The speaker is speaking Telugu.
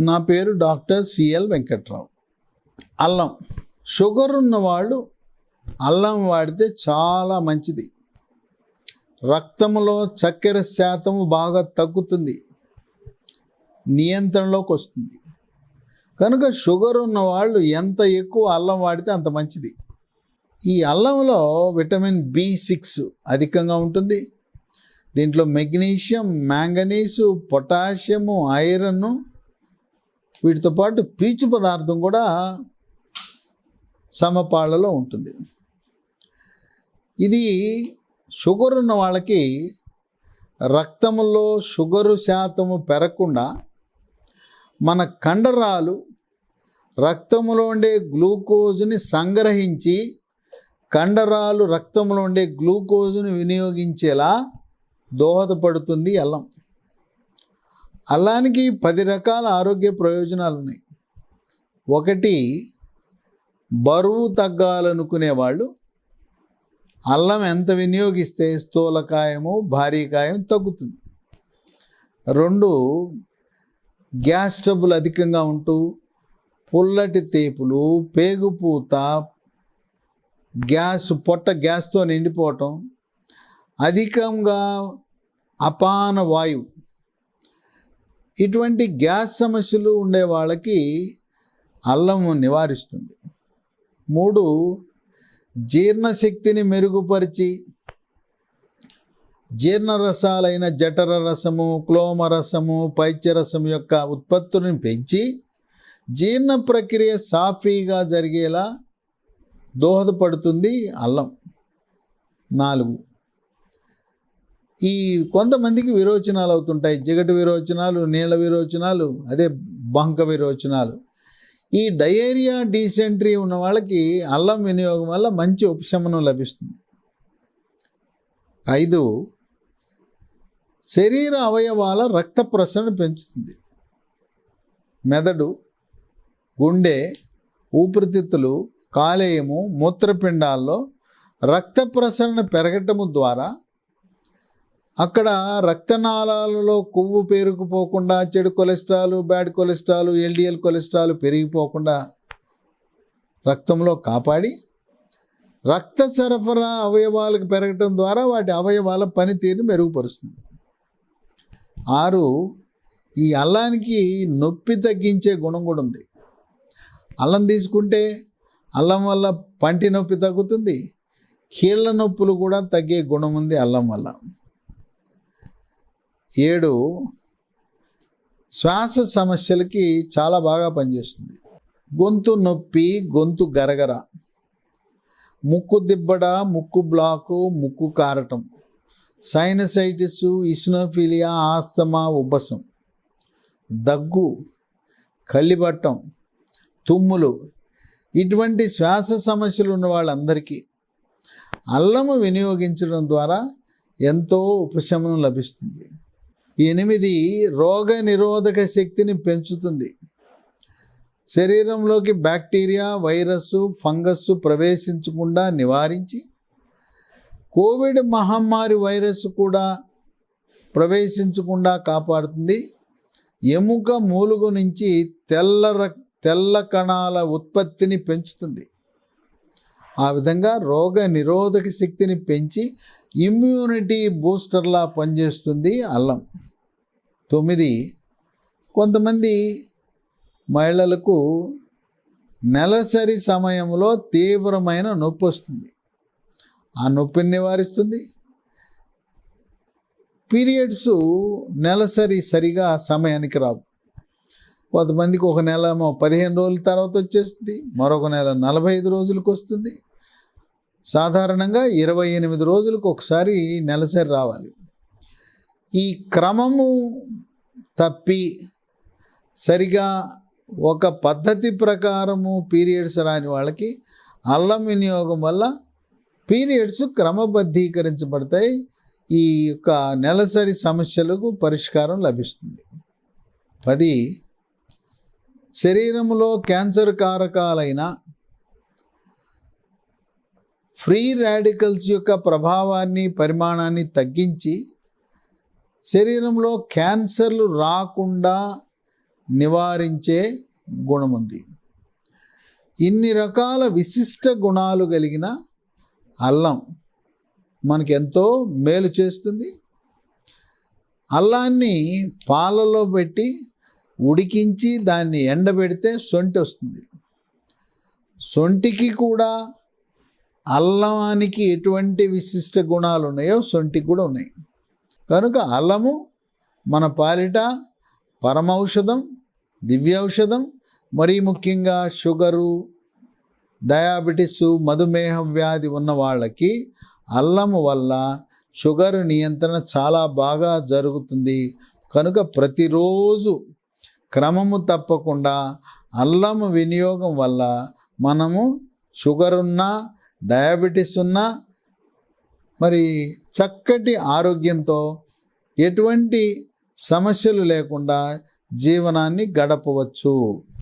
నా పేరు డాక్టర్ సిఎల్ వెంకట్రావు. అల్లం. షుగర్ ఉన్న వాళ్ళు అల్లం వాడితే చాలా మంచిది. రక్తంలో చక్కెర శాతం బాగా తగ్గుతుంది. నియంత్రణలోకి వస్తుంది. కనుక షుగర్ ఉన్న వాళ్ళు ఎంత ఎక్కువ అల్లం వాడితే అంత మంచిది. ఈ అల్లంలో విటమిన్ బి సిక్స్ అధికంగా ఉంటుంది. దీంట్లో మెగ్నీషియం మ్యాంగనీసు పొటాషియము ఐరన్ వీటితో పాటు పీచు పదార్థం కూడా సమపాళ్ళలో ఉంటుంది. ఇది షుగర్ ఉన్న వాళ్ళకి రక్తంలో షుగరు శాతము పెరగకుండా మన కండరాలు రక్తంలో ఉండే గ్లూకోజ్ని సంగ్రహించి కండరాలు రక్తంలో ఉండే గ్లూకోజ్ను వినియోగించేలా దోహదపడుతుంది అల్లం. అల్లానికి పది రకాల ఆరోగ్య ప్రయోజనాలు ఉన్నాయి ఒకటి బరువు తగ్గాలనుకునే వాళ్ళు అల్లం ఎంత వినియోగిస్తే స్థూలకాయము భారీకాయం తగ్గుతుంది. రెండు గ్యాస్ ట్రబుల్ అధికంగా ఉంటూ పుల్లటి తేపులు పేగుపూత గ్యాస్ పొట్ట గ్యాస్తో నిండిపోవటం అధికంగా అపాన వాయువు. ఇటువంటి గ్యాస్ సమస్యలు ఉండే వాళ్ళకి అల్లం నివారిస్తుంది. మూడు జీర్ణశక్తిని మెరుగుపరిచి జీర్ణరసాలైన జఠర రసము క్లోమ రసము పైత్యరసము యొక్క ఉత్పత్తులను పెంచి జీర్ణ ప్రక్రియ సాఫీగా జరిగేలా దోహదపడుతుంది అల్లం. నాలుగు ఈ కొంతమందికి విరోచనాలు అవుతుంటాయి. జిగటి విరోచనాలు నీళ్ళ విరోచనాలు అదే బంక విరోచనాలు. ఈ డయేరియా డీసెంట్రీ ఉన్న వాళ్ళకి అల్లం వినియోగం వల్ల మంచి ఉపశమనం లభిస్తుంది. ఐదు శరీర అవయవాల రక్త ప్రసరణ పెంచుతుంది. మెదడు గుండె ఊపిరితిత్తులు కాలేయము మూత్రపిండాల్లో రక్త ప్రసరణ పెరగటము ద్వారా అక్కడ రక్తనాళాలలో కొవ్వు పేరుకుపోకుండా చెడు cholesterol bad cholesterol LDL cholesterol పెరిగిపోకుండా రక్తంలో కాపాడి రక్త సరఫరా అవయవాలకు పెరగటం ద్వారా వాటి అవయవాల పనితీరుని మెరుగుపరుస్తుంది. ఆరు ఈ అల్లానికి నొప్పి తగ్గించే గుణం కూడా ఉంది. అల్లం తీసుకుంటే అల్లం వల్ల పంటి నొప్పి తగ్గుతుంది కీళ్ళ నొప్పులు కూడా తగ్గే గుణం ఉంది అల్లం వల్ల. ఏడు శ్వాస సమస్యలకి చాలా బాగా పనిచేస్తుంది. గొంతు నొప్పి గొంతు గరగర. ముక్కు దిబ్బడ ముక్కు బ్లాకు ముక్కు కారటం. సైనసైటిస్ ఇస్నోఫీలియా ఆస్తమా ఉబ్బసం. దగ్గు కళ్ళిబట్టం తుమ్ములు. ఇటువంటి శ్వాస సమస్యలు ఉన్న వాళ్ళందరికీ అల్లము వినియోగించడం ద్వారా ఎంతో ఉపశమనం లభిస్తుంది. ఎనిమిది రోగ నిరోధక శక్తిని పెంచుతుంది. శరీరంలోకి బ్యాక్టీరియా వైరస్ ఫంగస్ ప్రవేశించకుండా నివారించి కోవిడ్ మహమ్మారి వైరస్ కూడా ప్రవేశించకుండా కాపాడుతుంది. ఎముక మూలుగు నుంచి తెల్ల రక్- తెల్ల కణాల ఉత్పత్తిని పెంచుతుంది. ఆ విధంగా రోగ నిరోధక శక్తిని పెంచి ఇమ్యూనిటీ బూస్టర్లా పనిచేస్తుంది అల్లం. తొమ్మిది. కొంతమంది మహిళలకు నెలసరి సమయంలో తీవ్రమైన నొప్పి వస్తుంది. ఆ నొప్పిని నివారిస్తుంది. పీరియడ్స్ నెలసరి సరిగా సమయానికి రావు. కొంతమందికి ఒక నెల పదిహేను రోజుల తర్వాత వచ్చేస్తుంది. మరొక నెల నలభై ఐదు రోజులకు వస్తుంది. సాధారణంగా ఇరవై ఎనిమిది రోజులకు ఒకసారి నెలసరి రావాలి. ఈ క్రమము తప్పి సరిగా ఒక పద్ధతి ప్రకారము పీరియడ్స్ రాని వాళ్ళకి అల్లం వినియోగం వల్ల పీరియడ్స్ క్రమబద్ధీకరించబడతాయి. ఈ యొక్క నెలసరి సమస్యలకు పరిష్కారం లభిస్తుంది. పది శరీరంలో క్యాన్సర్ కారకాలైన ఫ్రీ రాడికల్స్ యొక్క ప్రభావాన్ని పరిమాణాన్ని తగ్గించి శరీరంలో క్యాన్సర్లు రాకుండా నివారించే గుణం ఉంది ఇన్ని రకాల విశిష్ట గుణాలు కలిగిన అల్లం మనకి ఎంతో మేలు చేస్తుంది. అల్లాన్ని పాలలో పెట్టి ఉడికించి దాన్ని ఎండబెడితే సొంటి వస్తుంది. సొంటికి కూడా అల్లానికి ఎటువంటి విశిష్ట గుణాలు ఉన్నాయో సొంటికి కూడా ఉన్నాయి. కనుక అల్లము మన పాలిట పరమౌషధం దివ్యౌషధం మరీ ముఖ్యంగా షుగరు డయాబెటిస్ మధుమేహ వ్యాధి ఉన్న వాళ్ళకి అల్లము వల్ల షుగర్ నియంత్రణ చాలా బాగా జరుగుతుంది. కనుక ప్రతిరోజు క్రమము తప్పకుండా అల్లము వినియోగం వల్ల మనము షుగర్ ఉన్నా డయాబెటీస్ ఉన్నా మరి చక్కటి ఆరోగ్యంతో ఎటువంటి సమస్యలు లేకుండా జీవనాన్ని గడపవచ్చు.